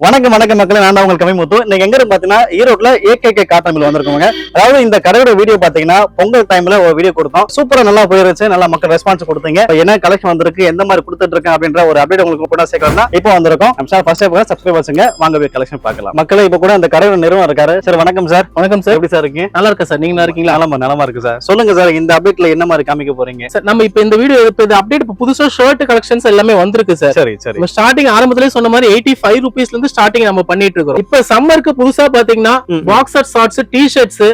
வணக்கம் வணக்கம் மக்களே. நான் தான் உங்களுக்கு கமிமுத்து இன்னைக்கு எங்க பாத்தீங்கன்னா ஈரோட்ல ஏகேகே காட்டன் மில் வந்திருக்கோங்க அதாவது இந்த கடையோட வீடியோ பாத்தீங்கன்னா பொங்கல் டைம்ல ஒரு வீடியோ கொடுத்தோம். சூப்பரா நல்லா போயிருச்சு நல்லா மக்கள் ரெஸ்பான்ஸ் கொடுத்தீங்க. என்ன கலெக்ஷன் வந்திருக்கு? எந்த மாதிரி கொடுத்துட்டு இருக்கேன் அப்படின்ற ஒரு அப்டேட் உங்களுக்கு கூட சேர்க்கலாம் இப்போ வந்திருக்கோம். நம்ம சார் ஃபர்ஸ்ட் டைம் சப்ஸ்கிரைபர்ஸுங்க வாங்க போய் கலெக்ஷன் பார்க்கலாம். மக்களே இப்போ கூட அந்த கடையோட நிறுவனம் இருக்காரு. சார் வணக்கம் சார் வணக்கம் சார் எப்படி சார் இருக்கீங்க? நல்லா இருக்கா சார் நீங்க நல்லா இருக்கீங்களா? நலமா நலமா இருக்கு சார் சொல்லுங்க சார் இந்த அப்டேட்ல என்ன மாதிரி காமிக்க போறீங்க? சார் நம்ம இப்ப இந்த வீடியோ இப்ப இந்த அப்டேட் புதுசா ஷர்ட் கலெக்ஷன்ஸ் எல்லாமே வந்திருக்கு சார் சரி. சரி ஸ்டார்டிங் ஆரம்பத்திலே சொன்ன மாதிரி எயிட்டி ஃபைவ் ருபீஸ்ல இருந்து ஸ்டார்டிங் நம்ம பண்ணிட்டு இருக்கோம் இப்ப சம்மருக்கு புதுசா பாத்தீங்கன்னா. Boxer shorts T shirts.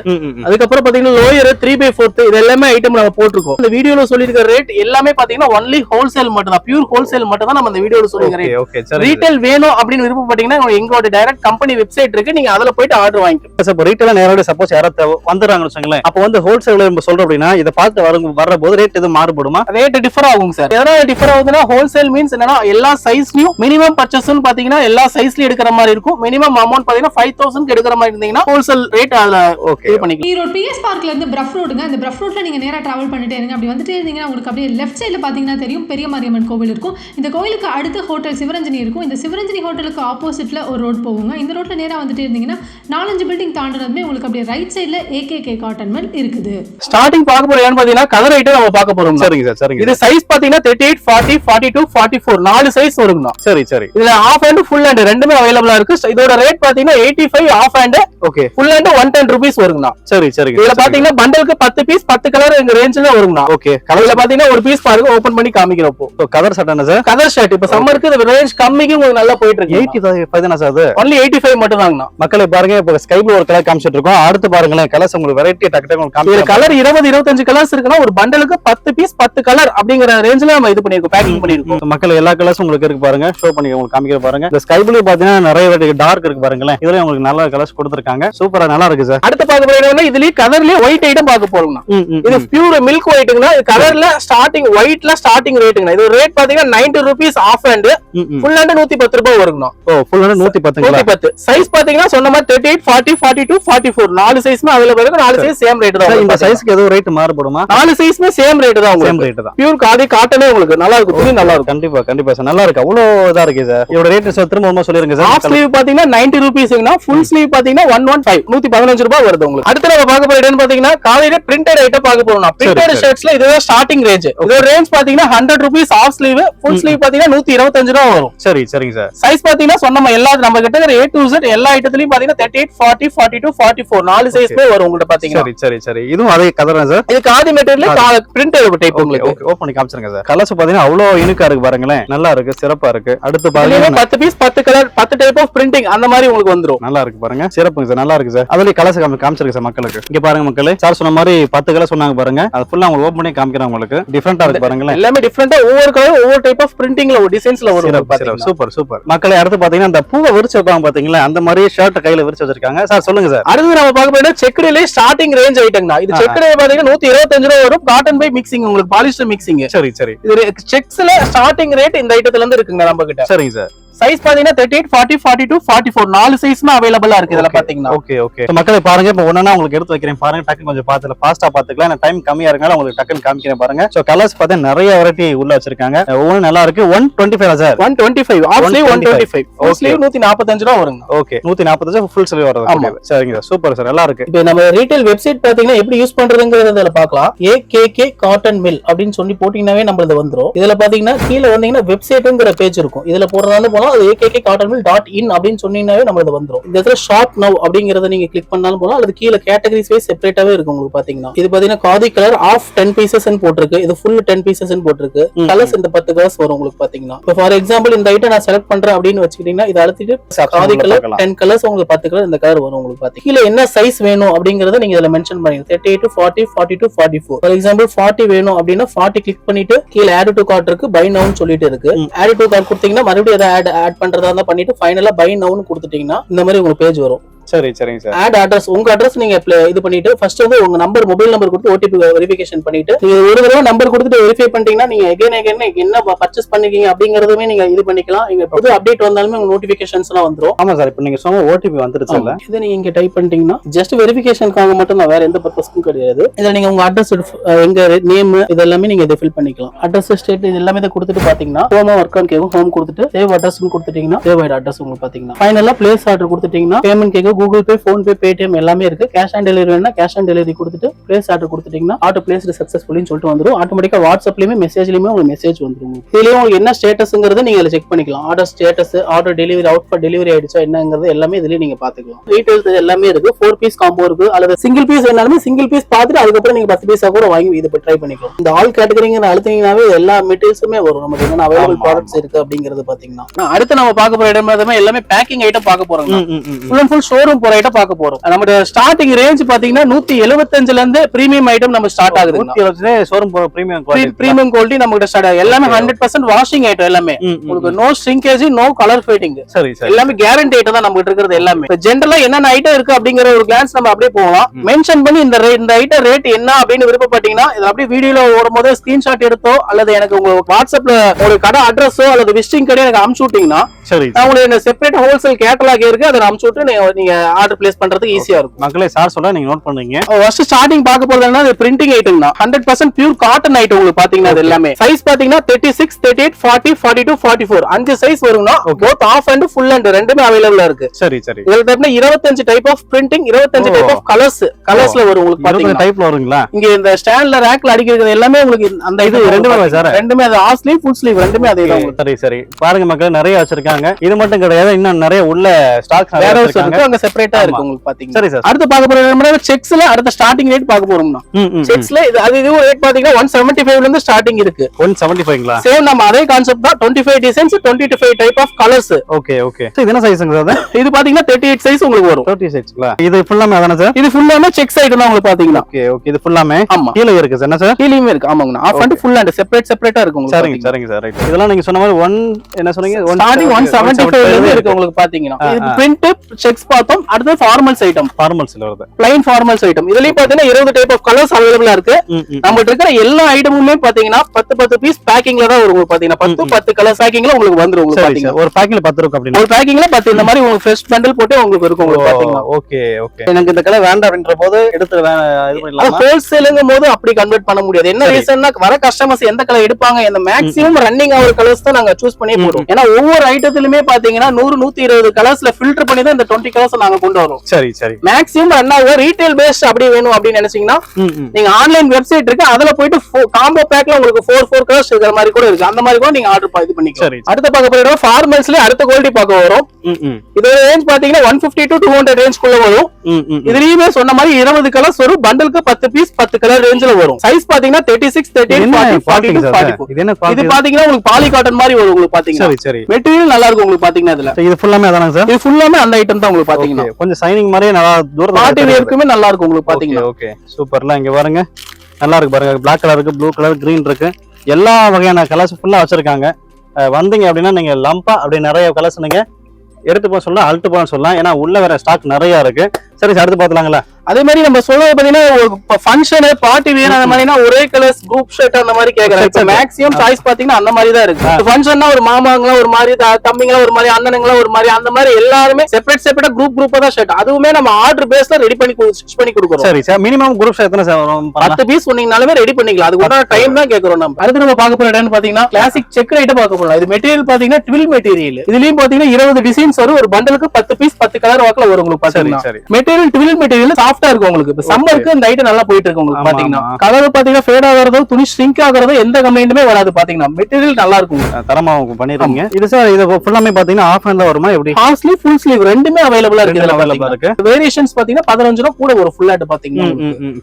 அதுக்கப்புறம் பாத்தீங்கன்னா லோயர் த்ரீ பை ஃபோர்த் இது எல்லாமே ஐட்டம் நம்ம போட்டிருக்கோம். இந்த வீடியோல சொல்லிருக்க ரேட் எல்லாமே பாத்தீங்கன்னா ஒன்லி ஹோல்சேல் மட்டும் தான் பியூர் ஹோல்சேல் மட்டும் தான் நம்ம இந்த வீடியோல சொல்லிருக்க ரீட்டைல் வேணும் அப்படின்னு விருப்பப்பட்டீங்கன்னா எங்களோட டைரக்ட் கம்பெனி வெப்சைட் இருக்கு. நீங்க அதுல போயிட்டு ஆர்டர் வாங்கிக்கலாம். சார் இப்போ ரீட்டைல நேரடி சப்போஸ் யாராவது வந்துடுறாங்கன்னு வச்சுங்களேன் அப்போ வந்து ஹோல்சேல்ல நம்ம சொல்றோம் அப்படின்னா இதை பார்த்து வரும் வர்ற போது ரேட் எதுவும் மாறுபடுமா? ரேட் டிஃபர் ஆகும் சார் எதனால டிஃபர் ஆகுதுன்னா ஹோல்சேல் மீன்ஸ் என்னன்னா எல்லா சைஸ்லயும் மினிமம் பர்ச்சேஸ் பாத்தீங்கன்னா எல்லா சைஸ்லயும் எடுக்கிற மாதிரி இருக்கும். மினிமம் அமௌண்ட் பாத்தீங்கன்னா ஃபைவ் தௌசண்ட் எடுக்கிற மாதிரி இருந்தீங்கன்னா ஹோல்சேல் ரேட் அதுல ஓகே பண்ணிக்கலாம். ஈரோடு பிஎஸ் பார்க்ல இருந்து பிரஃப் ரோடுங்க இந்த பிரஃப் ரோட்ல நீங்க நேரா டிராவல் பண்ணிட்டே இருங்க. அப்படி வந்துட்டே இருந்தீங்கன்னா உங்களுக்கு அப்படியே லெஃப்ட் சைடுல பாத்தீங்கன்னா தெரியும் பெரிய மாரியம்மன் கோவில் இருக்கும். இந்த கோயிலுக்கு அடுத்து ஹோட்டல் சிவரஞ்சனி இருக்கும். இந்த சிவரஞ்சனி ஹோட்டலுக்கு ஆப்போசிட்ல ஒரு ரோட் போகுங்க. இந்த ரோட்ல நேரா வந்துட்டே இருந்தீங்கன்னா நாலஞ்சு பில்டிங் தாண்டினதுமே உங்களுக்கு அப்படியே ரைட் சைடுல ஏகேகே காட்டன் மில் இருக்குது. ஸ்டார்டிங் பார்க்க ஏன்னு பாத்தீங்கன்னா கலர் ஐட்டம் நம்ம பார்க்க போறோம். சரிங்க சார் சரிங்க இது சைஸ் பாத்தீங்கன்னா thirty eight forty forty two forty four நாலு சைஸ் வருங்கண்ணா. சரி சரி. இதுல ஆஃப் ஹேண்ட் ஃபுல் ஹேண்ட் ரெண்டுமே அவைலபிளா இருக்கு. இதோட ரேட் பாத்தீங்கன்னா eighty five half hand okay full hand one ten rupees வருங்கண்ணா. சரி சரிங்க இதுல பாத்தீங்கன்னா பண்டலுக்கு பத்து பீஸ் பத்து கலர் எங்க ரேஞ்சில வருங்கண்ணா. ஓகே இதுல பாத்தீங்கன்னா ஒரு பீஸ் பாருங்க ஓபன் பண்ணி காமிக்கிறப்போ சட்டை என்ன சார் கதர் ஷர்ட் இப்ப சம்மருக்கு ரேஞ்ச் கம்மிக்கு உங்களுக்கு நல்லா போயிட்டு இருக்கு எயிட்டி ஃபைவ் தானே சார் அது? ஒன்லி எயிட்டி ஃபைவ் மட்டும் தாங்கண்ணா. மக்களை பாருங்க இப்போ ஸ்கை ப்ளூ ஒரு கலர் காமிச்சிட்டு இருக்கோம். அடுத்து பாருங்களேன் கலர்ஸ் உங்களுக்கு வெரைட்டி டக்கு டக்கு கலர் இருபது இருபத்தஞ்சு கலர்ஸ் இருக்குன்னா ஒரு பண்டலுக்கு பத்து பீஸ் பத்து கலர் அப்படிங்கிற ரேஞ்சில நம்ம இது பண்ணிருக்கோம் பேக்கிங் பண்ணிருக்கோம் மக்கள் எல்லா கலர்ஸும் உங்களுக்கு இருக்கு பாருங்க. ஷோ பண்ணி உங்களுக்கு காமிக்கிற பாருங்க. இந்த ஸ்கை ப்ளூ பாத்தீங்கன்னா நிறைய வெரைட்டி டார்க் இருக்கு பாருங்களேன். இதுல உங்களுக்கு நல்ல கலர்ஸ் கொடுத்துருக்காங்க. சூப்பரா நல்லா இருக்கு சார் அடுத்து பார்க்க போறது இதுலயே கலர்லயே ஒயிட் ஐட்டம் பார்க்க போறோம்னா இது பியூர் மில்க் ஒயிட்டுங்கண்ணா இது கலர்ல ஸ்டார்டிங் ஒயிட்ல ஸ்டார்டிங் ரேட்டுங்கண்ணா இது ரேட் பாத்தீங்கன்னா ninety rupees half hand full hand நூத்தி பத்து ரூபாய் வருங்கண்ணா ஓ ஃபுல் வந்து நூத்தி பத்துங்களா? நூத்தி பத்து. சைஸ் பாத்தீங்கன்னா சொன்ன மாதிரி thirty eight forty forty two forty four நாலு சைஸ்மே அவைலபிள் இருக்கு. நாலு சைஸ் சேம் ரேட் தான் இந்த சைஸ்க்கு எதுவும் ரேட் மாறுபடுமா? நாலு சைஸ்மே சேம் ரேட் தான் சேம் ரேட் தான். பியூர் காதி காட்டனே உங்களுக்கு. நல்லா இருக்கும். துணி நல்லா இருக்கும். கண்டிப்பா கண்டிப்பா சார் நல்லா இருக்கு. அவ்வளவு இதா இருக்கு சார் இதோட ரேட் சார் திரும்ப சொல்லிருங்க. Half sir. ஸ்லீவ் பாத்தீங்கன்னா நைன்டி ருபீஸ்னா ஃபுல் ஸ்லீவ் பாத்தீங்கன்னா ஒன் ஒன் ஃபைவ் நூத்தி பதினஞ்சு ரூபாய் வருது உங்களுக்கு. அடுத்து நம்ம பார்க்க போற இடம் பாத்தீங்கன்னா காலையில பிரிண்டட் ஐட்டம் பார்க்க போறோம் பிரிண்டட். ஷர்ட்ஸ்ல இதுதான் ஸ்டார்டிங் ரேஞ்ச் இதோட ரேஞ்ச் பாத்தீங்கன்னா hundred rupees half sleeve full sleeve பாத்தீங்கன்னா நூத்தி இருபத்தஞ்சு ரூபா வரும். சரி சரிங்க சார். சைஸ் பாத்தீங்கன்னா சொன்ன எல்லா நம்ம கிட்ட ஏ டு Z எல்லா ஐட்டத்துலயும் பாத்தீங்கன்னா thirty eight forty forty two forty four நாலு சைஸ்மே வரும் உங்கள்ட்ட பாத்தீங்கன்னா. சரி சரி சரி. இதுவும் அதே கலர் சார். இது காதி மெட்டீரியல் பிரிண்டட் டைப் உங்களுக்கு. ஓகே ஓப்பன் பண்ணி காமிச்சிருங்க சார். கலர்ஸ் பாத்தீங்கன்னா அவ்வளவு யூனிக்கா இருக்கு பாருங்களேன். நல்லா இருக்கு சிறப்பா இருக்கு. அடுத்து பாருங்க பத்து பீஸ் பத்து கலர் பத்து டைப் ஆஃப் பிரிண்டிங் அந்த மாதிரி உங்களுக்கு வந்துரும். நல்லா இருக்கு பாருங்க. சிறப்புங்க சார். நல்லா இருக்கு சார். அதுலயே கலர்ஸ் காமிச்சிருக்கு சார் மக்களுக்கு. இங்க பாருங்க மக்களே. சார் சொன்ன மாதிரி பத்து கலர் சொன்னாங்க பாருங்க. அது ஃபுல்லா அவங்க ஓப்பன் பண்ணி காமிக்கிறேன் உங்களுக்கு. டிஃப்ரெண்டா இருக்கு பாருங்களேன். எல்லாமே டிஃப்ரெண்டா ஒவ்வொரு கலர் ஒவ்வொரு டைப் ஆஃப் பிரிண்டிங்ல ஒரு டிசைன்ஸ்ல வரும். சூப்பர் சூப்பர் மக்களே அடுத்து பாத்தீங்கன்னா அந்த பூவை விரிச்சு வைப்பாங்க பாத்தீங்களா? அந்த மாதிரி ஷர்ட் கையில விரிச்சு வச்சிருக்காங்க. சார் சொல்லுங்க சார் அடுத்து நம்ம பார்க்க போறது செக்குடிலே ஸ்டார்டிங் ரேஞ்ச் ஐட்டம் தான். இது. செக்குடே பாத்தீங்கன்னா நூத்தி இருபத்தஞ்சு ரூபா வரும். காட்டன் பை மிக்சிங் உங்களுக்கு பாலிஸ்டர் மிக்சிங் சரி சரி. இது செக்ஸ்ல ஸ்டார்டிங் ரேட் இந்த ஐட்டத்துல இருந்து இருக்குங்க நம்ம கிட்ட. சரிங்க சார் சைஸ் பாத்தீங்கன்னா thirty eight forty forty two forty four நாலு சைஸ்மே அவைலபிளா இருக்கு இதுல பாத்தீங்கன்னா ஓகே ஓகே மக்களை பாருங்க இப்போ ஒன்னா உங்களுக்கு எடுத்து வைக்கிறேன். பாருங்க டக்குன்னு கொஞ்சம் பார்த்துல ஃபாஸ்டா பாத்துக்கலாம் நான் டைம் கம்மியா இருக்கனால உங்களுக்கு டக்குன்னு காமிக்கிறேன் பாருங்க. சோ கலர்ஸ் பார்த்தா நிறைய வெரைட்டி உள்ள வச்சிருக்காங்க. ஒவ்வொன்றும் நல்லா இருக்கு. One twenty five sir one twenty five half sleeve one twenty five Okay. Sleeve நூத்தி நாற்பத்தஞ்சு ரூபா வருங்க. ஓகே நூத்தி நாற்பத்தஞ்சு ஃபுல் சொல்லி ஆமா. வர்றது சரிங்க சூப்பர் சார் நல்லா இருக்கு. இப்போ நம்ம ரீட்டைல் வெப்சைட் பாத்தீங்கன்னா எப்படி யூஸ் பண்றதுங்கிறத இதுல பார்க்கலாம். A K K cotton mill அப்படின்னு சொல்லி போட்டீங்கன்னாவே நம்ம இது வந்துரும். இதுல பாத்தீங்கன்னா கீழே வந்தீங்கன்னா வெப்சைட்டுங்கிற பேஜ் இருக்கும். இதுல போறதாலும் போலாம் அது A K K cotton mill dot in அப்படின்னு சொன்னீங்கன்னாவே நம்ம இது வந்துரும். இந்த இடத்துல ஷாப் நவ் அப்படிங்கறத நீங்க கிளிக் பண்ணாலும் போலாம் அல்லது கீழே கேட்டகரிஸ் வைஸ் செப்பரேட்டாவே இருக்கும் உங்களுக்கு பாத்தீங்கன்னா இது பாத்தீங்கன்னா khadi colour half ten pieces போட்டிருக்கு. இது ஃபுல் டென் பீசஸ் போட்டிருக்கு. கலர்ஸ் இந்த பத்து கலர்ஸ் வரும் உங்களுக்கு பாத்தீங்கன்னா இப்போ ஃபார் எக்ஸாம்பிள் இந்த ஐட்டம் நான் செலக்ட் பண்றேன் அப்படின்னு வச்சுக்கிட்டீங்கன்னா இதை அழுத்திட்டு காதி கலர். டென் கலர்ஸ் உங்களுக்கு பத்து கலர் இந்த கலர் வரும் உங்களுக்கு பாத்தீங்க கீழே என்ன சைஸ் வேணும் அப்படிங்கறத நீங்க இதுல மென்ஷன் பண்ணீங்க thirty eight forty forty two forty four for example forty வேணும் அப்படின்னா ஃபார்ட்டி கிளிக் பண்ணிட்டு கீழே ஆட் டு கார்ட் இருக்கு. பை நவுன் சொல்லிட்டு இருக்கு. ஆட் டு கார்ட் கொடுத்தீங்கன்னா மறுபடியும் அதை ஆட் ஆட் பண்றதா இருந்தால் பண்ணிட்டு ஃபைனலாக பை நவுன் கொடுத்துட்டீங்கன்னா இந்த மாதிரி உங்களுக்கு பேஜ் வரும். சரி சரிங்க சார். ஆட் அட்ரஸ் உங்க அட்ரஸ் நீங்க இது பண்ணிட்டு ஃபர்ஸ்ட் வந்து உங்க நம்பர் மொபைல் நம்பர் கொடுத்து ஓடிபி வெரிஃபிகேஷன் பண்ணிட்டு நீங்க ஒரு தடவை நம்பர் கொடுத்துட்டு வெரிஃபை பண்ணிட்டீங்கன்னா நீங்க எகைன் எகைன் என்ன பர்ச்சேஸ் பண்ணிருக்கீங்க அப்படிங்கறதுமே நீங்க இது பண்ணிக்கலாம். இங்க புது அப்டேட் வந்தாலுமே உங்க நோட்டிபிகேஷன்ஸ் எல்லாம் வந்துரும். ஆமா சார் இப்போ நீங்க சொன்ன ஓடிபி வந்துருச்சு இல்ல? இதை நீங்க இங்க டைப் பண்ணிட்டீங்கன்னா ஜஸ்ட் வெரிஃபிகேஷனுக்காக மட்டும் தான் வேற எந்த பர்பஸ்க்கும் கிடையாது. இதுல நீங்க உங்க அட்ரஸ் எங்க நேம் இது எல்லாமே நீங்க இதை ஃபில் பண்ணிக்கலாம். அட்ரஸ் ஸ்டேட் இது எல்லாமே இதை கொடுத்துட்டு பாத்தீங்கன்னா ஹோமா ஒர்க் ஆன் கேக்கும் ஹோம் கொடுத்துட்டு சேவ் அட்ரஸ் கொடுத்துட்டீங்கன்னா சேவ் ஆயிடு அட்ரஸ் உங்களுக்கு பாத்தீங்கன்னா. ஃபைனலா பிளேஸ் ஆர்டர் கொடுத்துட்டீங்கன்னா பேமெண்ட் கேக்கும் Google pay phone pay Paytm எல்லாமே இருக்கு. கேஷ் ஆன் டெலிவரி வேணா கேஷ் ஆன் டெலிவரி கொடுத்துட்டு பிளேஸ் ஆர்டர் கொடுத்துட்டீங்கன்னா ஆட்டோ பிளேஸ் சக்சஸ்ஃபுல்லின்னு சொல்லிட்டு வந்துரும். ஆட்டோமேட்டிக்கா வாட்ஸ்அப்லயுமே மெசேஜ்லயுமே உங்களுக்கு மெசேஜ் வந்துரும். இதுலயே உங்களுக்கு என்ன ஸ்டேட்டஸ்ங்கிறது நீங்க செக் பண்ணிக்கலாம். Order status order delivery out for delivery ஆயிடுச்சா என்னங்கிறது எல்லாமே இதுலயே நீங்க பாத்துக்கலாம். டீடைல்ஸ் எல்லாமே இருக்கு. ஃபோர் பீஸ் காம்போ இருக்கு. அல்லது சிங்கிள் பீஸ் வேணாலுமே சிங்கிள் பீஸ் பார்த்துட்டு அதுக்கப்புறம் நீங்க பத்து பீஸா கூட வாங்கி இது ட்ரை பண்ணிக்கலாம். இந்த ஆல் கேட்டகரிங்கிற அழுத்திங்கனாவே எல்லா மெட்டீரியல்ஸுமே வரும். நமக்கு என்னென்ன அவைலபிள். ப்ராடக்ட்ஸ் இருக்கு அப்படிங்கிறது பாத்தீங்கன்னா. அடுத்து நம்ம பார்க்க போற இடம் எல்லாமே பேக்கிங் ஐட்டம் பார்க்க போறோம். ஃபுல் அண்ட் ஃபுல் ஷோரூம் போற ஐட்டம் பார்க்க போறோம். நம்ம ஸ்டார்டிங் ரேஞ்ச் பாத்தீங்கன்னா நூத்தி எழுபத்தஞ்சுல இருந்து பிரீமியம் ஐட்டம் நம்ம ஸ்டார்ட் ஆகுது ஷோரூம் பிரீமியம் பிரீமியம் குவாலிட்டி நம்ம கிட்ட ஸ்டார்ட் எல்லாமே. ஹண்ட்ரட் பர்சன்ட் வாஷிங் ஐட்டம் எல்லாமே. உங்களுக்கு no shrinkage no colour fading சரி எல்லாமே கேரண்டி ஐட்டம் தான் நம்ம இருக்கிறது எல்லாமே. ஜென்ரலா என்னென்ன ஐட்டம் இருக்கு அப்படிங்கிற ஒரு கிளான்ஸ் நம்ம அப்படியே போகலாம். மென்ஷன் பண்ணி இந்த இந்த ஐட்டம் ரேட் என்ன அப்படின்னு விருப்பப்பட்டீங்கன்னா இது அப்படியே வீடியோல ஓடும் போது ஸ்கிரீன்ஷாட் எடுத்தோ அல்லது எனக்கு உங்க வாட்ஸ்அப்ல ஒரு கடை அட்ரஸோ அல்லது விசிட்டிங் கடை எனக்கு அனுப்பிச்சு விட்டீங்கன்னா உங்களுக்கு செப்பரேட் ஹோல்சேல் கேட்டலாக் இருக்கு அதை அனுப்பிச்சு விட்டு நீங்க ஆர்டர் பிளேஸ் பண்றதுக்கு ஈஸியா இருக்கும். மக்களே சார் சொல்ல நீங்க நோட் பண்றீங்க. ஃபர்ஸ்ட் ஸ்டார்டிங் பார்க்க போறது என்ன பிரிண்டிங் ஐட்டம் தான். Hundred percent pure cotton item உங்களுக்கு பாத்தீங்கன்னா அது எல்லாமே. சைஸ் பாத்தீங்கன்னா thirty six thirty eight forty forty two forty four அஞ்சு சைஸ் வரும்னா both half hand full hand ரெண்டுமே அவைலபிளா இருக்கு. சரி சரி. இதுல தரப்புல இருபத்தஞ்சு டைப் ஆஃப் பிரிண்டிங் இருபத்தஞ்சு. டைப் ஆஃப் கலர்ஸ் கலர்ஸ்ல வரும் உங்களுக்கு பாத்தீங்கன்னா. டைப்ல வருங்களா? இங்க இந்த ஸ்டாண்ட்ல ரேக்ல அடிக்கிறது எல்லாமே உங்களுக்கு அந்த இது ரெண்டுமே சார்? ரெண்டுமே அது ஆஃப் ஸ்லீவ் ஃபுல் ஸ்லீவ் ரெண்டுமே அதே தான் சரி சரி. பாருங்க மக்கள் நிறைய வச்சிருக்காங்க. இது மட்டும் கிடையாது இன்னும் நிறைய உள்ள ஸ்டாக்ஸ் நிறைய வச்சிருக்காங்க. அங்க செப்பரேட்டா. இருக்கு உங்களுக்கு பாத்தீங்கன்னா. சரி சார். அடுத்து பார்க்க போற செக்ஸ்ல அடுத்த ஸ்டார்டிங் ரேட் பார்க்க போறோம்னா. செக்ஸ்ல இது அது இதுவும் ரேட் பாத்தீங்கன்னா ஒன் செவன்டி ஃபைவ்ல இருந்து ஸ்டார்டிங் இருக்கு. ஒன் செவன்டி ஃபைவ்ங்களா சேம் நம்ம அதே கான்செப்ட் தான் twenty five designs twenty five type of colours okay okay இது என்ன சைஸுங்க சார் இது பாத்தீங்கன்னா தேர்ட்டி எயிட் சைஸ் உங்களுக்கு வரும். தேர்ட்டி சிக்ஸ்ங்களா இது ஃபுல்லாமே அதானே சார் இது ஃபுல்லாமே செக்ஸ் ஐட்டம் தான் உங்களுக்கு பாத்தீங்கன்னா. ஓகே ஓகே இது ஃபுல்லாமே ஆமா. கீழே இருக்கு சார் என்ன சார் கீழயுமே இருக்கு. ஆமாங்க half hand full hand separate செப்பரேட்டா இருக்கு உங்களுக்கு சரிங்க சரிங்க சார் ரைட் இதெல்லாம் நீங்க சொன்ன மாதிரி ஒன் என்ன சொன்னீங்க? ஸ்டார்டிங் ஒன் செவன்டி ஃபைவ்ல இருந்து இருக்கு உங்களுக்கு பாத்தீங்கன்னா. இது. பிரிண்ட் செக்ஸ் பார்த்தோம் அடுத்து ஃபார்மல்ஸ் ஐட்டம் ஃபார்மல்ஸ்ல வருது. பிளைன் ஃபார்மல்ஸ் ஐட்டம் இதுலயும் பாத்தீங்கன்னா இருபது டைப் ஆஃப் கலர்ஸ் அவைலபிளா இருக்கு. நம்மகிட்ட இருக்கிற எல்லா ஐட்டமுமே பாத்தீங்கன்னா பத்து பத்து பீஸ் பேக்கிங்ல தான் உங்களுக்கு பாத்தீங்கன்னா பத்து. பத்து கலர் பேக்கிங்ல உங்களுக்கு வந்துரும் உங்களுக்கு பாத்தீங்கன்னா. ஒரு பேக்கில் பத்து இருக்கும் அப்படின்னு? ஒரு பேக்கிங்ல பத்து. இந்த மாதிரி உங்களுக்கு ஃப்ரெஷ் பண்டல் போட்டு உங்களுக்கு இருக்கும் உங்களுக்கு பாத்தீங்கன்னா. ஓகே ஓகே எனக்கு இந்த கடை வேண்டாம் அப்படின்ற போது எடுத்து இது பண்ணிடலாமா? ஹோல்சேலுங்கும் போது அப்படி கன்வெர்ட் பண்ண முடியாது. என்ன. ரீசன்னா வர கஸ்டமர்ஸ் எந்த கலர் எடுப்பாங்க இந்த மேக்ஸிமம் ரன்னிங் ஆகிற கலர்ஸ் தான் நாங்க சூஸ் பண்ணி. போடுவோம். ஏன்னா ஒவ்வொரு ஐட்டத்திலுமே பாத்தீங்கன்னா நூறு நூத்தி இருபது கலர்ஸ்ல ஃபில்டர் பண்ணி தான் இந்த டுவெண்ட்டி கலர்ஸ் நாங்க கொண்டு வரோம். சரி சரி. மேக்ஸிமம் ரன் ஆகுது ரீட்டைல் பேஸ்ட் அப்படி வேணும் அப்படின்னு நினைச்சீங்கன்னா நீங்க ஆன்லைன் வெப்சைட் இருக்கு அதுல போயிட்டு காம்போ பேக்ல உங்களுக்கு ஃபோர் ஃபோர் கலர்ஸ் இருக்கிற மாதிரி கூட இருக்கு. அந்த மாதிரி கூட நீங்க ஆர்டர் இது பண்ணிக்கலாம். சரி அடுத்த பார்க்க போறோம் ஃபார்மல்ஸ்ல அடுத்த குவாலிட்டி பார்க்க வரும். இதோட ரேஞ்ச் பாத்தீங்கன்னா one fifty to two hundred ரேஞ்ச்குள்ள வரும் ம் ம் ம். இதுலயுமே சொன்ன மாதிரி இருபது கலர்ஸ் வரும் பண்டலுக்கு பத்து பீஸ் பத்து கலர் ரேஞ்சில வரும். சைஸ் பாத்தீங்கன்னா தேர்ட்டி சிக்ஸ் தேர்ட்டி இது? பாத்தீங்கன்னா உங்களுக்கு பாலி காட்டன் மாதிரி வரும் உங்களுக்கு பாத்தீங்கன்னா. மெட்டீரியல் நல்லா இருக்கும் உங்களுக்கு பாத்தீங்கன்னா இதுல. இது ஃபுல்லாமே அதானங்க சார் இது ஃபுல்லாமே அந்த ஐட்டம் தான் உங்களுக்கு பாத்தீங்கன்னா. கொஞ்சம் சைனிங் மாதிரியே நல்லா பார்ட்டி தெரியுது. வேர்க்குமே நல்லா இருக்கும் உங்களுக்கு ஓகே பாத்தீங்கன்னா. ஓகே சூப்பர்ல இங்க பாருங்க. நல்லா இருக்கு பாருங்க. Black கலர் இருக்கு ப்ளூ கலர் green இருக்கு. எல்லா வகையான கலர்ஸ் ஃபுல்லா வச்சிருக்காங்க. வந்தீங்க அப்படின்னா நீங்க லம்பா அப்படி நிறைய கலர்ஸ் நீங்க எடுத்து போக சொல்லலாம் அழுட்டு போக சொல்லலாம். ஏன்னா உள்ள வேற ஸ்டாக் நிறைய இருக்கு. சரி சார் அடுத்து பாத்துலாங்களா அதே மாதிரி நம்ம சொல்றது பாத்தீங்கன்னா ஒரு ஃபங்க்ஷன் பார்ட்டி வேர் அந்த மாதிரினா ஒரே கலர்ஸ் குரூப் ஷர்ட் அந்த மாதிரி கேக்குறாங்க. இப்ப. மேக்ஸிமம் சாய்ஸ் பாத்தீங்கன்னா அந்த மாதிரி தான் இருக்கு ஃபங்க்ஷன்னா ஒரு மாமாங்களா ஒரு மாதிரி தம்பிங்களா ஒரு மாதிரி அண்ணனுங்களா ஒரு மாதிரி அந்த மாதிரி எல்லாருமே செப்பரேட் செப்பரேட் குரூப் குரூப்பா தான் ஷர்ட் அதுவுமே நம்ம ஆர்டர் பேஸ்ல ரெடி பண்ணி ஸ்டிச் பண்ணி கொடுக்குறோம். சரி சார். மினிமம் குரூப் எத்தனை சார் வரும்? பத்து பீஸ் சொன்னீங்கனாலுமே ரெடி பண்ணிக்கலாம். அதுக்கு உண்டான டைம் தான் கேக்குறோம் நம்ம. அடுத்து நம்ம பார்க்க போற இடம் பாத்தீங்கன்னா கிளாசிக் செக் ஐட்டம் பார்க்க போறோம். இது மெட்டீரியல் பாத்தீங்கன்னா ட்வில் மெட்டீரியல் இதுலயும் பாத்தீங்கன்னா இருபது டிசைன்ஸ் வரும். ஒரு பண்டலுக்கு பத்து பீஸ் பத்து கலர் வாக்குல வரும் உங்களுக்கு பாத்தீங்கன்னா சரி. மெட்டீரியல் ட்வில் மெட்டீரியல் சாஃப்டா இருக்கும் உங்களுக்கு. இப்ப சம்மருக்கு இந்த ஐட்டம் நல்லா போயிட்டு இருக்கு உங்களுக்கு பாத்தீங்கன்னா. கலர் பாத்தீங்கன்னா ஃபேட் ஆகுறதோ துணி ஷ்ரிங்க் ஆகுறதோ எந்த கம்ப்ளைண்ட்டுமே வராது பாத்தீங்கன்னா. மெட்டீரியல் நல்லா இருக்கும் தரமா பண்ணிருக்கீங்க இது சார் இது ஃபுல்லாமே பாத்தீங்கன்னா ஆஃப் ஹேண்ட்ல வருமா எப்படி? ஹாஃப் ஸ்லீவ் ஃபுல் ஸ்லீவ் ரெண்டுமே அவைலபிளா இருக்கு இதுல அவைலபிளா இருக்கு. வேரியேஷன்ஸ் பாத்தீங்கன்னா பதினஞ்சு ரூபா கூட ஒரு ஃபுல் ஆட் பாத்தீங்கன்னா.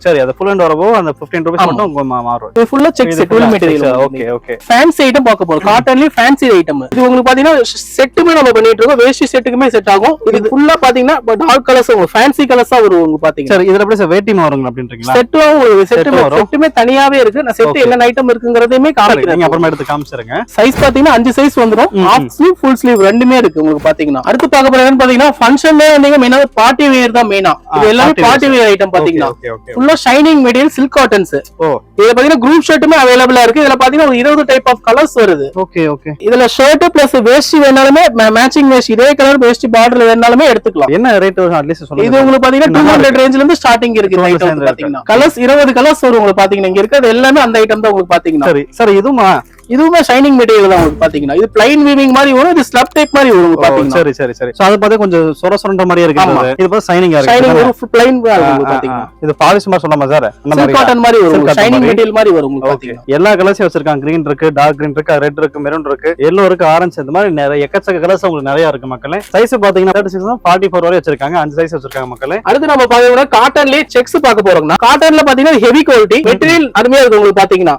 சரி அது ஃபுல் அண்ட் வரப்போ அந்த ஃபிஃப்டீன் ருபீஸ் ஆமா. மட்டும் மாறும். இது ஃபுல்லா checks twill material okay okay fancy item பார்க்க போறோம். காட்டன்லயும் ஃபேன்சி ஐட்டம் இது உங்களுக்கு பாத்தீங்கன்னா செட்டுமே நம்ம பண்ணிட்டு இருக்கோம். வேஷ்டி செட்டுக்குமே செட் ஆகும். இது ஃபுல்லா பாத்தீங்கன்னா டார்க் கலர்ஸ் உங்களுக்கு ஃபேன்சி ஃபேன்சி கலர்ஸா வரும் உங்களுக்கு பாத்தீங்கன்னா சரி இதுல எப்படி சார் வேட்டி வருங்க அப்படின்றீங்களா? செட்டும் உங்களுக்கு Set செட்டு வரும். செட்டுமே தனியாவே இருக்கு. நான் செட். என்னென்ன ஐட்டம் இருக்குங்கிறதையுமே காமிக்கிறேன். அப்புறமா எடுத்து காமிச்சிருங்க. சைஸ் பாத்தீங்கன்னா அஞ்சு சைஸ் வந்துரும். ம், ஹாஃப் ஸ்லீவ் ஃபுல் ஸ்லீவ் ரெண்டுமே இருக்கு உங்களுக்கு பாத்தீங்கன்னா. அடுத்து பார்க்க போறதுன்னு பாத்தீங்கன்னா ஃபங்க்ஷன்ல வந்தீங்க மெயினா பார்ட்டி வேர் தான் மெயினா இது எல்லாமே பார்ட்டி வேர் ஐட்டம் பாத்தீங்கன்னா ஃபுல்லா ஷைனிங் மெட்டீரியல் சில்க் காட்டன்ஸ் இதுல பாத்தீங்கன்னா குரூப் ஷர்ட்டுமே அவைலபிளா இருக்கு. இதுல பாத்தீங்கன்னா ஒரு இருபது டைப் ஆஃப் கலர்ஸ் வருது. ஓகே ஓகே இதுல ஷர்ட் பிளஸ் வேஷ்டி வேணாலுமே மேட்சிங் வேஷ்டி இதே கலர் வேஷ்டி பார்டர் வேணாலுமே எடுத்துக்கலாம். என்ன ரேட் வரும் அட்லீஸ்ட் இது சொல்லுங்க உங்களுக்கு பாத்தீங்கன்னா டூ நல்லா ஹண்ட்ரட் ரேஞ்ச்ல இருந்து ஸ்டார்டிங் இருக்கு இந்த 200 ஐட்டம் இருக்கு. பாத்தீங்கன்னா. கலர்ஸ் இருபது கலர்ஸ் வரும் உங்களுக்கு பாத்தீங்கன்னா. இங்க இருக்கிறது எல்லாமே அந்த ஐட்டம் தான் உங்களுக்கு பாத்தீங்கன்னா. சரி சார் இதுமா? இதுவுமே ஷைனிங் மெட்டீரியல் தான் உங்களுக்கு பாத்தீங்கன்னா. இது பிளைன் வீவிங் மாதிரி வரும் இது ஸ்லப் டைப் மாதிரி வரும் பாத்தீங்கன்னா. சரி சரி சரி. சோ அது பார்த்தா கொஞ்சம் சொர சொரண்ட மாதிரியே இருக்கு. இது பார்த்தா சைனிங்கா ஷைனிங் இருக்கு ஒரு பிளைன் பாத்தீங்கன்னா. இது பாலிஷ் மாதிரி சொல்லாமா சார் அந்த மாதிரி காட்டன் மாதிரி வரும் ஷைனிங் மாதிரி. மெட்டீரியல் மாதிரி வரும் உங்களுக்கு பாத்தீங்கன்னா. எல்லா கலர்ஸையும் வச்சிருக்காங்க. கிரீன் இருக்கு டார்க் கிரீன் இருக்கு ரெட் இருக்கு மெரூன் இருக்கு எல்லோ இருக்கு ஆரஞ்சு இந்த மாதிரி நிறைய எக்கச்சக்க கலர்ஸ் உங்களுக்கு நிறைய இருக்கு மக்களே. சைஸ் பாத்தீங்கன்னா தேர்ட்டி சிக்ஸ் ஃபார்ட்டி ஃபோர் வரை வச்சிருக்காங்க. அஞ்சு சைஸ் வச்சிருக்காங்க மக்களே. அடுத்து நம்ம பாத்தீங்கன்னா காட்டன்லயே செக்ஸ் பார்க்க போறோம்னா காட்டன்ல பாத்தீங்கன்னா ஹெவி குவாலிட்டி மெட்டீரியல் அருமையா இருக்கு உங்களுக்கு பாத்தீங்கன்னா.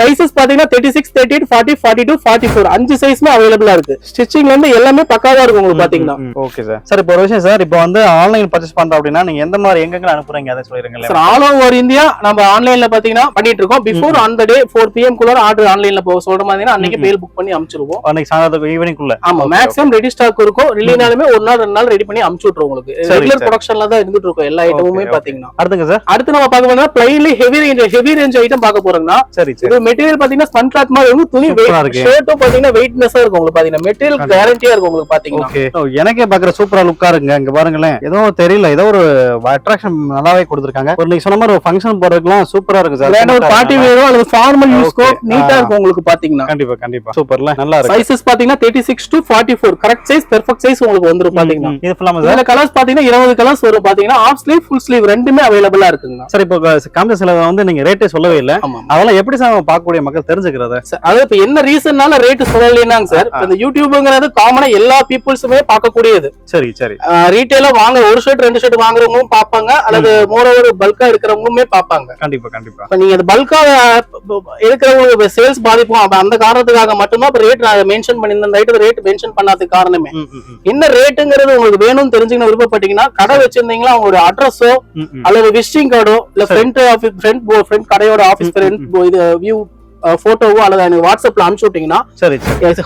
சைசஸ் பாத்தீங்கன்னா thirty six thirty eight forty forty two forty four அஞ்சு சைஸ்மே அவைலபிளா இருக்கு. ஸ்டிச்சிங்ல இருந்து எல்லாமே பக்காவா இருக்கும் உங்களுக்கு பாத்தீங்கன்னா ஓகே சார் சார் இப்போ ஒரு விஷயம் சார் இப்போ வந்து ஆன்லைன் பர்ச்சேஸ் பண்றோம் அப்படின்னா நீங்க எந்த மாதிரி எங்க அனுப்புறீங்க? அதை சொல்லிருங்களேன். சார் ஆல் ஓவர் இந்தியா நம்ம ஆன்லைன்ல பாத்தீங்கன்னா பண்ணிட்டு இருக்கோம். பிஃபோர் அந்த டே ஃபோர் பிஎம் குள்ள ஆர்டர் ஆன்லைன்ல போக சொல்ற மாதிரி அன்னைக்கு. பேல் புக் பண்ணி அனுப்பிச்சிருவோம் அன்னைக்கு சாயந்தரத்துக்கு ஈவினிங் குள்ள. ஆமா மேக்ஸிமம் ரெடி ஸ்டாக் இருக்கும். ரிலீனாலுமே ஒரு நாள் ரெண்டு நாள் ரெடி பண்ணி அனுப்பிச்சு விட்டுரும் உங்களுக்கு. ரெகுலர். ப்ரொடக்ஷன்ல தான் இருந்துட்டு இருக்கும் எல்லா ஐட்டமுமே. பாத்தீங்கன்னா. அடுத்துங்க சார் அடுத்து நம்ம பார்க்க போனா plainly heavy range heavy range item பார்க்க போறோம்னா சரி சரி. இது மெட்டீரியல் பாத்தீங்கன்னா ஸ்பன் கிளாத் மாதிரி இருக்கும் துணி. ஷர்ட்டும் பாத்தீங்கன்னா வெயிட்னஸா இருக்கும் உங்களுக்கு பாத்தீங்கன்னா. மெட்டீரியல். கேரண்டியா இருக்கும் உங்களுக்கு பாத்தீங்கன்னா. எனக்கே பாக்குற சூப்பரா லுக்கா இருக்குங்க இங்க பாருங்களேன். ஏதோ தெரியல. ஏதோ ஒரு அட்ராக்ஷன் நல்லாவே கொடுத்துருக்காங்க. ஒரு நீங்க சொன்ன மாதிரி ஒரு ஃபங்க்ஷன் போறதுக்குலாம் சூப்பரா இருக்கு சார். வேற ஒரு பார்ட்டி வேறோ அல்லது ஃபார்மல் யூஸ்க்கோ. நீட்டா. இருக்கும் உங்களுக்கு பாத்தீங்கன்னா. கண்டிப்பா கண்டிப்பா. சூப்பர்ல நல்லா இருக்கு. சைசஸ் பாத்தீங்கன்னா thirty six to forty four correct size perfect size உங்களுக்கு வந்துரும் பாத்தீங்கன்னா. இது ஃபுல்லாமா சார் இதுல கலர்ஸ் பாத்தீங்கன்னா இருபது கலர்ஸ் வரும் பாத்தீங்கன்னா. ஆஃப் ஸ்லீவ் ஃபுல் ஸ்லீவ் ரெண்டுமே அவைலபிளா இருக்குங்க. சார் இப்போ காமிச்ச சில வந்து நீங்க ரேட்டே சொல்லவே இல்ல. அதெல்லாம் எப்படி சார் பார்க்கக்கூடிய மக்கள் தெரிஞ்சுக்கிறத? சார், அது இப்ப என்ன ரீசன்னால ரேட் சொல்லலைன்னாங்க சார் இந்த யூடியூப்ங்கிறது காமனா எல்லா பீப்புள்ஸுமே பார்க்கக்கூடியது. சரி சரி. ரீட்டைலா வாங்க ஒரு ஷர்ட் ரெண்டு ஷர்ட் வாங்குறவங்களும் பார்ப்பாங்க அல்லது மோரோவர் பல்கா எடுக்கிறவங்களுமே பார்ப்பாங்க. கண்டிப்பா கண்டிப்பா. இப்ப நீங்க பல்கா எடுக்கிறவங்களுக்கு சேல்ஸ் பாதிப்போம் அப்ப அந்த காரணத்துக்காக மட்டும்தான் இப்ப ரேட் நான் மென்ஷன் பண்ணி இந்த ஐட்டம் ரேட் மென்ஷன் பண்ணாததுக்கு காரணமே. என்ன ரேட்டுங்கிறது உங்களுக்கு வேணும்னு தெரிஞ்சுக்கணும் விருப்பப்பட்டீங்கன்னா கடை வச்சிருந்தீங்களா உங்களோட அட்ரஸோ. அல்லது விசிட்டிங் கார்டோ இல்ல. ஃப்ரண்ட் ஆஃபீஸ் ஃப்ரண்ட் ஃப்ரண்ட் கடையோட ஆஃபீஸ் ஃப்ரண்ட் இது வியூ போட்டோவோ அல்லது எனக்கு வாட்ஸ்அப்ல அனுப்பிச்சு விட்டீங்கன்னா சரி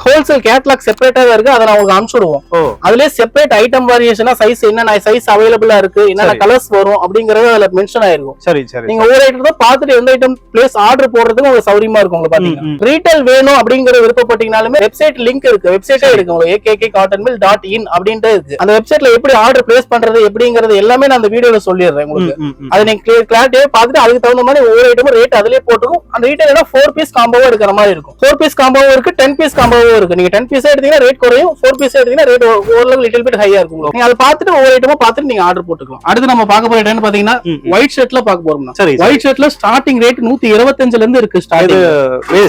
ஹோல்சேல் கேட்லாக் செப்பரேட்டாக இருக்கு. அதை நான் உங்களுக்கு அனுப்பிச்சு விடுவோம் அதுலயே செப்பரேட் ஐட்டம் வேரியேஷனா சைஸ் என்னென்ன சைஸ் அவைலபிளா இருக்கு என்னென்ன. கலர்ஸ் வரும் அப்படிங்கறது அதுல மென்ஷன் ஆயிருக்கும். சரி சரி நீங்க ஒவ்வொரு ஐட்டம் தான் பார்த்துட்டு எந்த ஐட்டம் பிளேஸ் ஆர்டர் போடுறதுக்கு உங்களுக்கு சௌரியமா இருக்கும் உங்களுக்கு பாத்தீங்கன்னா. ரீட்டைல் வேணும் அப்படிங்கிற விருப்பப்பட்டீங்கனாலுமே வெப்சைட் லிங்க் இருக்கு. வெப்சைட்டே இருக்கு உங்களுக்கு AKK cotton mill dot in அப்படின்ட்டு இருக்கு. அந்த வெப்சைட்ல எப்படி ஆர்டர் பிளேஸ் பண்றது எப்படிங்கிறது எல்லாமே நான் அந்த வீடியோல சொல்லிடுறேன் உங்களுக்கு. அதை நீங்க கிளாரிட்டியே பார்த்துட்டு அதுக்கு தகுந்த மாதிரி ஒவ்வொரு ஐட்டமும் ரேட் அதுலயே போட்டுரும் அந்த ரீட்டைல் ஃபோர் பீஸ் காம்போவா இருக்கிற மாதிரி இருக்கும். ஃபோர் பீஸ் காம்போவும் இருக்கு டென் பீஸ் காம்போவும் இருக்கு. நீங்க டென் பீஸ் எடுத்தீங்கன்னா ரேட் குறையும் ஃபோர் பீஸ் எடுத்தீங்கன்னா ரேட் ஓரளவு லிட்டில் பிட் ஹையா இருக்கும். நீங்க அதை பார்த்துட்டு ஒவ்வொரு ஐட்டமும் பார்த்துட்டு நீங்க ஆர்டர் போட்டுக்கலாம். அடுத்து நம்ம பார்க்க போற ஐட்டம் பாத்தீங்கன்னா. ஒயிட் ஷர்ட்ல பார்க்க போறோம்னா சரி. ஒயிட் ஷர்ட்ல ஸ்டார்டிங் ரேட் நூத்தி இருபத்தஞ்சுல இருந்து இருக்கு starting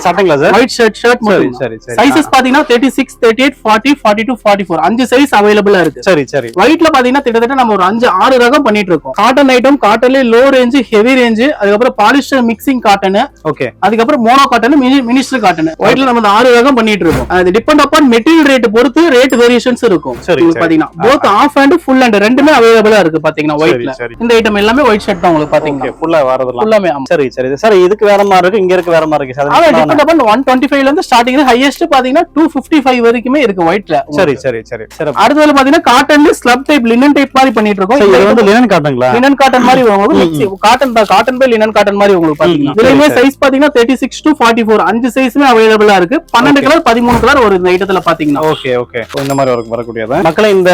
sir? White shirt shirt மட்டும் சரி சரி சைசஸ் பாத்தீங்கன்னா thirty six thirty eight forty forty two forty four அஞ்சு சைஸ் அவைலபிளா இருக்கு. சரி சரி. ஒயிட்ல பாத்தீங்கன்னா கிட்டத்தட்ட நம்ம ஒரு அஞ்சு ஆறு ரகம் பண்ணிட்டு இருக்கோம். காட்டன் ஐட்டம் காட்டன்ல லோ ரேஞ்ச் ஹெவி ரேஞ்ச் அதுக்கப்புறம் பாலிஸ்டர் மிக்சிங் காட்டன் ஓகே அதுக்கப்புறம் மோனோ காட்டன் மினிஸ்டர் காட்டன் ஒயிட்ல நம்ம ஆறு ரகம் பண்ணிட்டு இருக்கோம். அது டிபெண்ட் அப்பான் மெட்டீரியல் ரேட் பொறுத்து ரேட் வேரியேஷன்ஸ் இருக்கும். பாத்தீங்கன்னா. Both half hand full hand ரெண்டுமே அவைலபிளா இருக்கு பாத்தீங்கன்னா ஒயிட்ல இந்த ஐட்டம் எல்லாமே ஒயிட் ஷர்ட் தான் உங்களுக்கு பாத்தீங்கன்னா. ஃபுல்லா வரதெல்லாம் ஃபுல்லாமே ஆமா. சரி சரி. சார் இதுக்கு வேற மாதிரி இருக்கு இங்க இருக்கு வேற மாதிரி இருக்கு. சார் அதான் அது டிபெண்ட் அப்பான் ஒன் டுவெண்ட்டி ஃபைவ்ல இருந்து ஸ்டார்டிங் ஹையஸ்ட் பாத்தீங்கன்னா டூ ஃபிஃப்டி ஃபைவ் வரைக்குமே இருக்கு ஒயிட்ல சரி சரி சரி. சரி. அடுத்ததுல பாத்தீங்கன்னா காட்டன்ல ஸ்லப் டைப் லினன் டைப் மாதிரி பண்ணிட்டு இருக்கோம். இது வந்து லினன் காட்டுங்களா லினன் காட்டன் மாதிரி உங்களுக்கு காட்டன் தான் காட்டன் பை லினன் காட்டன் மாதிரி உங்களுக்கு பாத்தீங்கன்னா. சரி, சைஸ் பாத்தீங்கன்னா thirty six to forty four அஞ்சு சைஸ்மே அவைலபிளா இருக்கு. பன்னெண்டு. கலர் பதிமூணு கலர் ஒரு இந்த ஐட்டத்துல பாத்தீங்கன்னா. ஓகே ஓகே இந்த மாதிரி வர வரக்கூடியது. மக்களை இந்த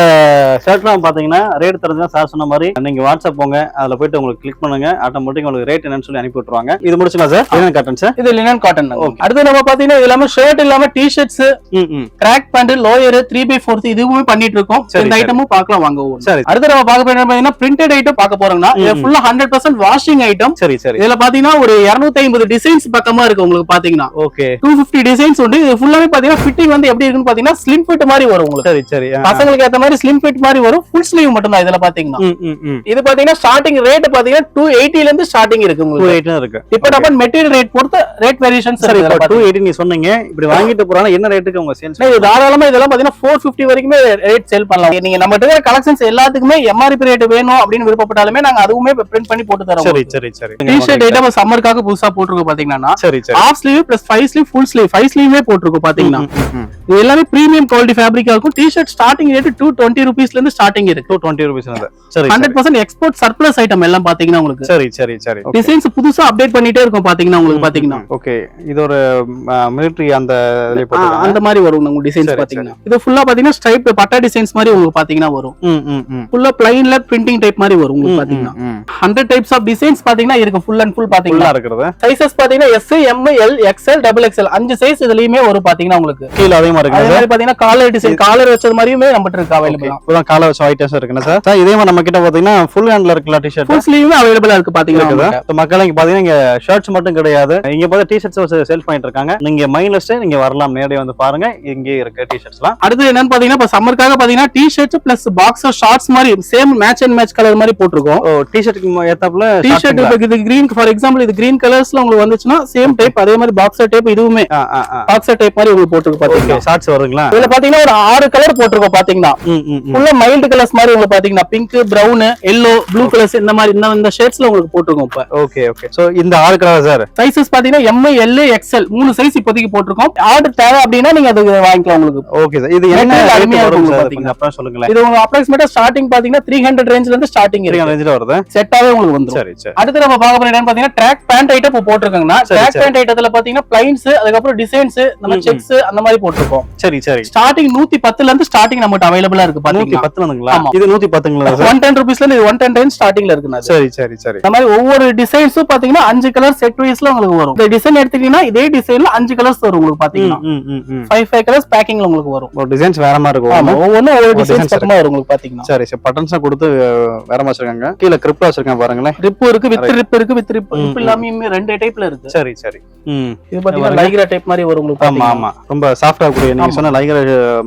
ஷர்ட்லாம் பாத்தீங்கன்னா ரேட் தெரிஞ்சா சார் சொன்ன மாதிரி நீங்க வாட்ஸ்அப் போங்க அதுல போயிட்டு உங்களுக்கு கிளிக் பண்ணுங்க. ஆட்டோமேட்டிக் உங்களுக்கு ரேட் என்னன்னு சொல்லி அனுப்பி விட்டுருவாங்க. இது முடிச்சுங்களா சார் லினன் காட்டன் சார் இது லினன் காட்டன். அடுத்து நம்ம பாத்தீங்கன்னா இது இல்லாம ஷர்ட் இல்லாம டி ஷர்ட்ஸ் ம் ம். Track pant lower three by fourth இதுவுமே பண்ணிட்டு இருக்கோம். இந்த சரி. ஐட்டமும் பார்க்கலாம் வாங்க ஒவ்வொண்ணு. சரி. அடுத்து நம்ம பார்க்க போறது பாத்தீங்கன்னா பிரிண்டட் ஐட்டம் பார்க்க போறோம்னா. ஃபுல்லா ஹண்ட்ரட் பர்சன்ட் வாஷிங் ஐட்டம் சரி சரி. இதுல பாத்தீங்கன்னா ஒரு 250 ஐம்பது டிசைன்ஸ் பக்கமா இருக்கு உங்களுக்கு பாத்தீங்கன்னா ஓகே டூ பிப்டி டிசைன்ஸ் உண்டு. இது ஃபுல்லாவே பாத்தீங்கன்னா ஃபிட்டிங் வந்து எப்படி இருக்குன்னு பாத்தீங்கன்னா ஸ்லிம் ஃபிட் மாதிரி வரும் உங்களுக்கு. சரி சரி. பசங்களுக்கு ஏத்த மாதிரி ஸ்லிம் ஃபிட் மாதிரி வரும். ஃபுல் ஸ்லீவ் மட்டும் தான் இதுல பாத்தீங்கன்னா. இது பாத்தீங்கன்னா ஸ்டார்டிங் ரேட் பாத்தீங்கன்னா டூ எயிட்டில இருந்து ஸ்டார்டிங் இருக்கு டூ உங்களுக்கு இருக்கு. டிபெண்ட் அப்பான் மெட்டீரியல் ரேட் பொறுத்து ரேட் வேரியேஷன்ஸ் சரி டூ எயிட்டி நீங்க சொன்னீங்க. இப்படி வாங்கிட்டு போறாங்க என்ன ரேட்டுக்கு உங்க சேல்ஸ் இது தாராளமா இதெல்லாம் பாத்தீங்கன்னா ஃபோர் பிப்டி வரைக்குமே ரேட் சேல் பண்ணலாம். நீங்க நம்ம இருக்கிற கலெக்ஷன்ஸ் எல்லாத்துக்குமே எம்ஆர்பி ரேட் வேணும் அப்படின்னு விருப்பப்பட்டாலுமே நாங்க அதுவுமே பிரிண்ட் பண்ணி போட்டு தரோம் சரி சரி சரி. டிஷர்ட் ஐட்டம் சம்மருக்காக புதுசா போட்டிருக்கோம் பாத்தீங்கன்னா. சரி சரி. Half sleeve plus five sleeve full sleeve five ஸ்லீவே போட்டிருக்கோம் பாத்தீங்கன்னா. இது எல்லாமே பிரீமியம் குவாலிட்டி ஃபேப்ரிக்கா இருக்கும். T-shirt starting rate two twenty ருபீஸ்ல இருந்து ஸ்டார்டிங் இருக்கு. டூ டுவெண்ட்டி ருபீஸ் சரி hundred percent export surplus item எல்லாம் பாத்தீங்கன்னா உங்களுக்கு. சரி சரி சரி. டிசைன்ஸ் புதுசா அப்டேட் பண்ணிட்டே இருக்கும் பாத்தீங்கன்னா உங்களுக்கு பாத்தீங்கன்னா. ஓகே இது ஒரு மிலிட்டரி அந்த. அந்த மாதிரி வரும் உங்களுக்கு டிசைன்ஸ் பாத்தீங்கன்னா. இது ஃபுல்லா பாத்தீங்கன்னா ஸ்ட்ரைப் பட்டா டிசைன்ஸ் மாதிரி உங்களுக்கு பாத்தீங்கன்னா வரும். ஃபுல்லா பிளைன்ல பிரிண்டிங் டைப் மாதிரி வரும் உங்களுக்கு பாத்தீங்கன்னா. ஹண்ட்ரட் டைப்ஸ் ஆஃப் டிசைன்ஸ் பாத்தீங்கன்னா இருக்கு ஃபுல் அண்ட் ஃபுல் பாத்தீங்கன்னா. இருக்கிறது. சைசஸ் பாத்தீங்கன்னா S M L XL double XL அஞ்சு சைஸ் இதுலயுமே வரும் பாத்தீங்கன்னா உங்களுக்கு. கீழே அதே மாதிரி பாத்தீங்கன்னா காலர் டிசைன் காலர் வச்சது மாதிரியுமே நம்மகிட்ட இருக்கு அவைலபிள் இப்பதான் காலை வச்ச ஐட்டம்ஸ் இருக்குண்ணா சார். சார் இதே மாதிரி நம்ம கிட்ட பாத்தீங்கன்னா ஃபுல் ஹேண்ட்ல இருக்குல்ல டிஷர்ட் ஃபுல் ஸ்லீவுமே அவைலபிளா இருக்கு பாத்தீங்கன்னா மக்கள் இங்க பாத்தீங்கன்னா இங்க ஷர்ட்ஸ் மட்டும் கிடையாது. இங்க பார்த்தா டிஷர்ட்ஸ் சேல் பண்ணிட்டு இருக்காங்க. நீங்க மைண்ட்லெஸ்ட் நீங்க வரலாம். நேரடியா வந்து பாருங்க. இங்கே இருக்கு டிஷர்ட்ஸ்லாம் அடுத்து என்னன்னு பாத்தீங்கன்னா இப்ப சம்மருக்காக பாத்தீங்கன்னா t-shirts plus boxer shorts மாதிரி same match and match colour மாதிரி போட்டிருக்கோம். டிஷர்ட்டுக்கு ஏத்தாப்புல டி ஷர்ட் இப்ப இது கிரீன் ஃபார் எக்ஸாம்பிள் இது கிரீன் கலர்ஸ்ல உங்களுக்கு வந்துச்சுன்னா சேம் டைப் அதே மாதிரி பாக்ஸர் டைப் இதுவுமே பாக்ஸர் டைப் மாதிரி உங்களுக்கு போட்டிருக்கு பாத்தீங்கன்னா ஷார்ட்ஸ் வருங்களா? இதுல பாத்தீங்கன்னா ஒரு ஆறு கலர் போட்டிருக்கோம் பாத்தீங்கன்னா. ஃபுல்லா மைல்டு கலர்ஸ் மாதிரி உங்களுக்கு பாத்தீங்கன்னா pink brown yellow blue colours இந்த மாதிரி இந்த இந்த ஷேட்ஸ்ல உங்களுக்கு போட்டிருக்கோம் இப்ப. ஓகே ஓகே சோ இந்த ஆறு கலர் சார் சைசஸ் பாத்தீங்கன்னா எம் எல் எக்ஸ்எல் மூணு சைஸ் இப்போதைக்கு போட்டிருக்கோம். ஆர்டர் தேவை அப்படின்னா நீங்க அது வாங்கிக்கலாம் உங்களுக்கு. ஓகே சார் இது என்ன அருமையா இருக்கும் பாத்தீங்கன்னா. சொல்லுங்களேன். இது உங்களுக்கு அப்ராக்சிமேட்டா ஸ்டார்டிங் பாத்தீங்கன்னா த்ரீ ஹண்ட்ரட் ரேஞ்ச்ல இருந்து ஸ்டார்டிங் இருக்கு. ரேஞ்சில் வருது? செட்டாவே உங்களுக்கு வந்துரும். சரி சரி. அடுத்து நம்ம பார்க்க போற என்னன்னு பாத்தீங்கன்னா ட்ராக் பேண்ட் ஐட்டம் போட்டிருக்காங்கன்னா ட்ராக். பேண்ட் ஐட்டத்துல பாத்தீங்கன்னா பிளைன்ஸ் அதுக்கப்புறம் டிசைன்ஸ் நம்ம. செக்ஸ் அந்த மாதிரி போட்டிருக்கோம். சரி சரி. ஸ்டார்டிங் நூத்தி பத்துல இருந்து ஸ்டார்டிங் நம்மகிட்ட அவைலபிளா இருக்கு நூத்தி பாத்தீங்கன்னா பத்துல. இது நூத்தி பத்துங்களா ஒன் டென் ருபீஸ்ல இருந்து ஒன் டென் ரேஞ்ச் ஸ்டார்டிங்ல இருக்குண்ணா அது. சரி சரி சரி. இந்த மாதிரி ஒவ்வொரு டிசைன்ஸும் பாத்தீங்கன்னா அஞ்சு கலர் செட் வைஸ்ல உங்களுக்கு வரும். இந்த டிசைன் எடுத்துட்டீங்கன்னா இதே டிசைன்ல அஞ்சு கலர்ஸ் வரும் உங்களுக்கு பாத்தீங்கன்னா. ஃபைவ் ஃபைவ் கலர்ஸ் பேக்கிங்ல உங்களுக்கு வரும். ஒரு டிசைன்ஸ் வேற மாதிரி இருக்கும். ஒவ்வொன்றும் ஒவ்வொரு டிசைன்ஸ் பக்கமா வரும் உங்களுக்கு பாத்தீங்கன்னா. சரி சரி. பட்டன்ஸா கொடுத்து வேற மாதிரி வச்சிருக்காங்க. கீழே கிரிப்டா வச்சிருக்காங்க பாருங்களேன். ரிப் இருக்கு வித் ரிப் இருக்கு வித் ரிப். இல்லாம ரெண்டு டைப்ல இருக்கு. சரி சரி. இது பாத்தீங்கன்னா. லைக்ரா டைப் மாதிரி வரும் உங்களுக்கு ஆமா. ஆமா ரொம்ப சாஃப்டா கூடிய நீங்க. சொன்ன லைகர்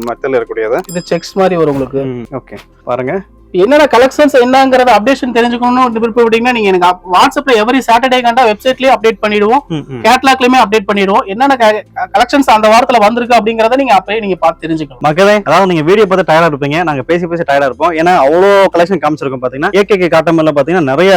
மெத்தல் இருக்கக்கூடியது இது செக்ஸ் மாதிரி வரும் உங்களுக்கு ஓகே பாருங்க என்னென்ன கலெக்ஷன்ஸ் என்னங்கறத அப்டேஷன் தெரிஞ்சுக்கணும்னு விருப்பப்பட்டீங்கன்னா நீங்க எனக்கு அப்- வாட்ஸ்அப்ல எவரி சாட்டர்டே கண்டா வெப்சைட்லயே அப்டேட் பண்ணிடுவோம். கேட்லாக்லயுமே அப்டேட் பண்ணிடுவோம். என்னென்ன கலெக்ஷன்ஸ் அந்த வாரத்துல வந்திருக்கு அப்படிங்கறத நீங்க அப்பயே நீங்க பார்த்து தெரிஞ்சுக்கலாம் மக்களே அதாவது நீங்க வீடியோ பார்த்து டயர்டா இருப்பீங்க. நாங்க பேசி பேசி டயர்டா இருப்போம். ஏன்னா அவ்வளோ கலெக்ஷன் காமிச்சிருக்கோம் பாத்தீங்கன்னா ஏகே காட்டமில்ல பாத்தீங்கன்னா நிறைய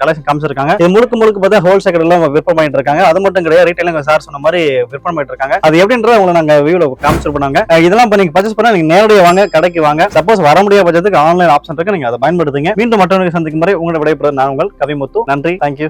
கலெக்ஷன் காமிச்சிருக்காங்க. இது முழுக்க முழுக்க பார்த்தா ஹோல்சேல் கடையில விற்பனை பண்ணிட்டு இருக்காங்க. அது மட்டும் கிடையாது ரீட்டைல சார் சொன்ன மாதிரி விற்பனை பண்ணிட்டு இருக்காங்க. அது எப்படின்றத உங்களை நாங்க வீடியோ காமிச்சிருப்போம் நாங்க. இதெல்லாம் நீங்க பர்ச்சேஸ் பண்ணா நீங்க நேரடியாக வாங்க கடைக்கு வாங்க. சப்போஸ் வர முடியாத பட்சத்துக்கு ஆன்லைன் ஆப்ஷன் இருக்கு நீங்க அதை பயன்படுத்துங்க. மீண்டும் மற்றவர்களுக்கு சந்திக்கும் முறை உங்களை விடைபெறுவது நான் உங்கள் கவிமுத்து. நன்றி. தேங்க்யூ